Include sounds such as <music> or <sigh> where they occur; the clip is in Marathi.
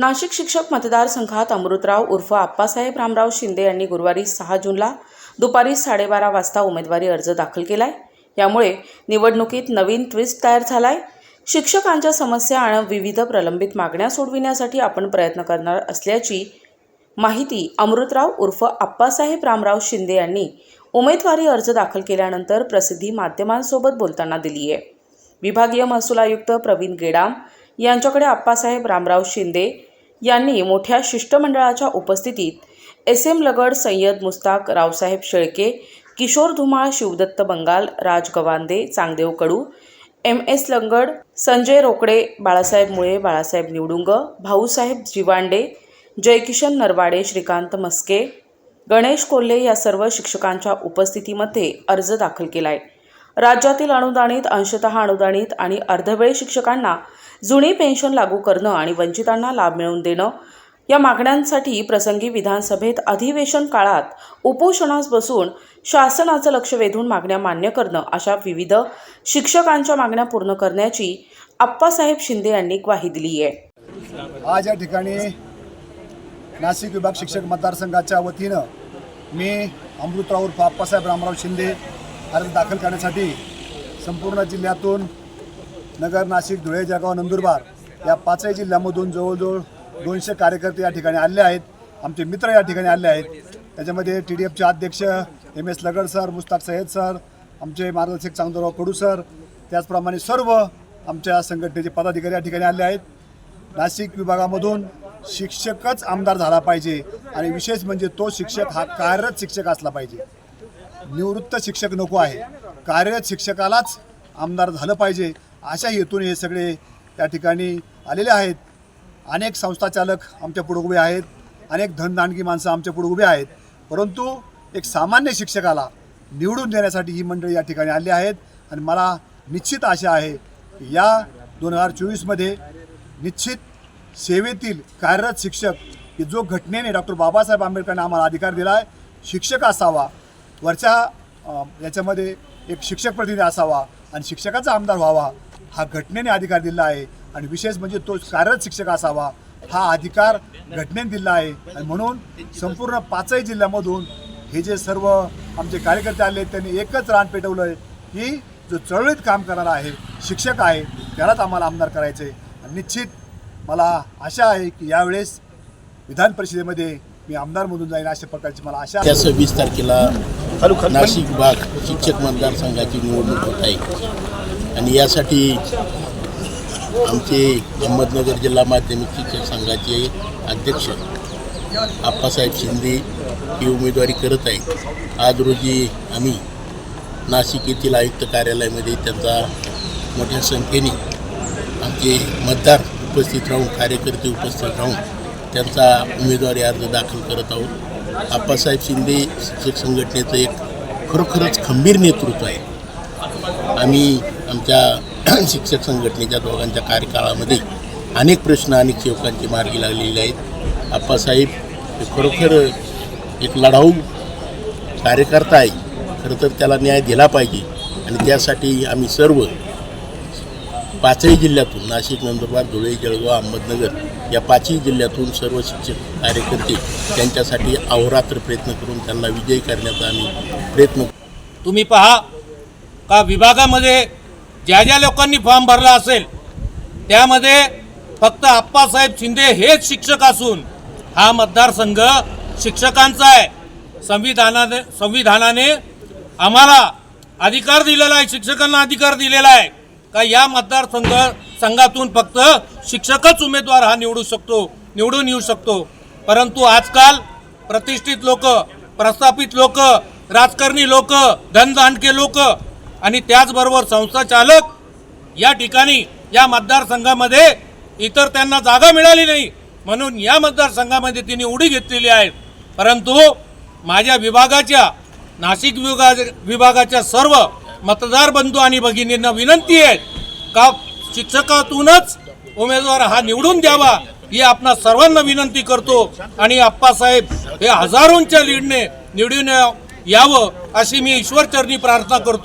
नाशिक शिक्षक मतदारसंघात अमृतराव उर्फ आप्पासाहेब रामराव शिंदे यांनी गुरुवारी सहा जूनला दुपारी साडेबारा वाजता उमेदवारी अर्ज दाखल केलाय. यामुळे निवडणुकीत नवीन ट्विस्ट तयार झालाय. शिक्षकांच्या समस्या आणि विविध प्रलंबित मागण्या सोडविण्यासाठी आपण प्रयत्न करणार असल्याची माहिती अमृतराव उर्फ आप्पासाहेब रामराव शिंदे यांनी उमेदवारी अर्ज दाखल केल्यानंतर प्रसिद्धी माध्यमांसोबत बोलताना दिली आहे. विभागीय महसूल आयुक्त प्रवीण गेडाम यांच्याकडे आप्पासाहेब रामराव शिंदे यांनी मोठ्या शिष्टमंडळाच्या उपस्थितीत S M Lagad Sayyad Mustaq Raosaheb Shelke Kishor Dhumal Shivdatt Bangal Raj Gawande Changdev Kadu M S Langad Sanjay Rokade Balasaheb Mule Balasaheb Nivdunga Bhausaheb जिवांडे Jaikishan Narwade Shrikant Maske Ganesh Kolhe या सर्व शिक्षकांच्या उपस्थितीमध्ये अर्ज दाखल केला आहे राज्यातील अनुदानित अंशतः अनुदानित आणि अर्धवेळ शिक्षकांना जुनी पेन्शन लागू करणं आणि वंचितांना लाभ मिळवून देणं या मागण्यांसाठी प्रसंगी विधानसभेत अधिवेशन काळात उपोषणास बसून शासनाचं लक्ष वेधून मागण्या मान्य करणं अशा विविध शिक्षकांच्या मागण्या पूर्ण करण्याची आप्पासाहेब शिंदे यांनी ग्वाही दिली आहे. आज या ठिकाणी नाशिक विभाग शिक्षक मतदारसंघाच्या वतीनं मी अमृतराव उर्फ आप्पासाहेब रामराव शिंदे अर्ज दाखल करण्यासाठी संपूर्ण जिल्ह्यातून नगर नाशिक धुळे जळगाव नंदुरबार या पाचही जिल्ह्यामधून जवळजवळ दोनशे कार्यकर्ते या ठिकाणी आले आहेत. आमचे मित्र या ठिकाणी आले आहेत. त्याच्यामध्ये टी डी एफचे अध्यक्ष M S Lagad sir Mustaq Sayyad sir आमचे मार्गदर्शक चांगदोराव कडू सर त्याचप्रमाणे सर्व आमच्या संघटनेचे पदाधिकारी या ठिकाणी आले आहेत. नाशिक विभागामधून शिक्षकच आमदार झाला पाहिजे आणि विशेष म्हणजे तो शिक्षक हा कार्यरत शिक्षक असला पाहिजे. निवृत्त शिक्षक नको आहे. कार्यरत शिक्षकालाच आमदार झालं पाहिजे. अशा हेतून हे सगळे त्या ठिकाणी आलेले आहेत. अनेक संस्थाचालक आमच्या पुढे उभे आहेत. अनेक धनदानगी माणसं आमच्या पुढे उभे आहेत. परंतु एक सामान्य शिक्षकाला निवडून देण्यासाठी ही मंडळी या ठिकाणी आली आहेत. आणि मला निश्चित आशा आहे की या दोन हजार चोवीसमध्ये निश्चित सेवेतील कार्यरत शिक्षक की जो घटनेने डॉक्टर बाबासाहेब आंबेडकरांनी आम्हाला अधिकार दिला आहे शिक्षक असावा. वरच्या याच्यामध्ये एक शिक्षक प्रतिनिधी असावा आणि शिक्षकाचा आमदार व्हावा हा घटनेने अधिकार दिला आहे. आणि विशेष म्हणजे तो कार्यरत शिक्षक असावा हा अधिकार घटनेने दिला आहे. आणि म्हणून संपूर्ण पाचही जिल्ह्यामधून हे जे सर्व आमचे कार्यकर्ते आले आहेत, त्यांनी एकच रान पेटवलं आहे की जो चळवळीत काम करणारा आहे शिक्षक आहे त्यालाच आम्हाला आमदार करायचं आहे आणि निश्चित मला आशा आहे की यावेळेस विधान परिषदेमध्ये मी आमदार म्हणून जाईन अशा प्रकारची मला आशा आहे. सव्वीस तारखेला नाशिक भाग शिक्षक मतदारसंघाची निवडणूक होत आहे. आणि यासाठी आमचे अहमदनगर जिल्हा माध्यमिक शिक्षक संघाचे अध्यक्ष आप्पासाहेब शिंदे ही उमेदवारी करत आहेत. आज रोजी आम्ही नाशिक येथील आयुक्त कार्यालयामध्ये त्यांचा मोठ्या संख्येने आमचे मतदार उपस्थित राहून कार्यकर्ते उपस्थित राहून त्यांचा उमेदवारी अर्ज दाखल करत आहोत. आप्पासाहेब शिंदे शिक्षक संघटनेचं एक खरोखरच खंबीर नेतृत्व आहे. आम्ही आमच्या <clears throat> शिक्षक संघटनेच्या दोघांच्या कार्यकाळामध्ये अनेक प्रश्न अनेक सेवकांचे मार्गी लागलेले आहेत. आप्पासाहेब हे खरोखर एक लढाऊ कार्यकर्ता आहे. खरं तर त्याला न्याय दिला पाहिजे आणि त्यासाठी आम्ही सर्व पाचही जिल्ह्यातून नाशिक नंदुरबार धुळे जळगाव अहमदनगर या पाचही जिल्ह्यातून सर्व शिक्षक कार्यकर्ते त्यांच्यासाठी अहोरात्र प्रयत्न करून त्यांना विजयी करण्याचा आम्ही प्रयत्न तुम्ही पहा का विभागामध्ये ज्या ज्या लोकांनी फॉर्म भरला असेल त्यामध्ये फक्त आप्पासाहेब शिंदे हेच शिक्षक असून हा मतदारसंघ शिक्षकांचा आहे. संविधानाने संविधानाने आम्हाला अधिकार दिलेला आहे शिक्षकांना अधिकार दिलेला आहे. का या मतदारसंघ संघातून फक्त शिक्षकच उमेदवार हा निवडू शकतो निवडून येऊ शकतो. परंतु आजकाल प्रतिष्ठित लोक प्रस्थापित लोक राजकारणी लोक धनदांडके लोक आणि त्याचबरोबर संस्थाचालक या ठिकाणी या मतदारसंघामध्ये इतर त्यांना जागा मिळाली नाही म्हणून या मतदारसंघामध्ये तिने उडी घेतलेली आहे. परंतु माझ्या विभागाच्या नाशिक विभागा विभागाच्या सर्व मतदार बंधू आणि भगिनींना विनंती आहे का शिक्षकातूनच उमेदवार हा निवडून द्यावा ही आपणा सर्वांना विनंती करतो. आणि आप्पासाहेब हे हजारोंच्या लीडने निवडून यावं अशी मी ईश्वरचरणी प्रार्थना करतो.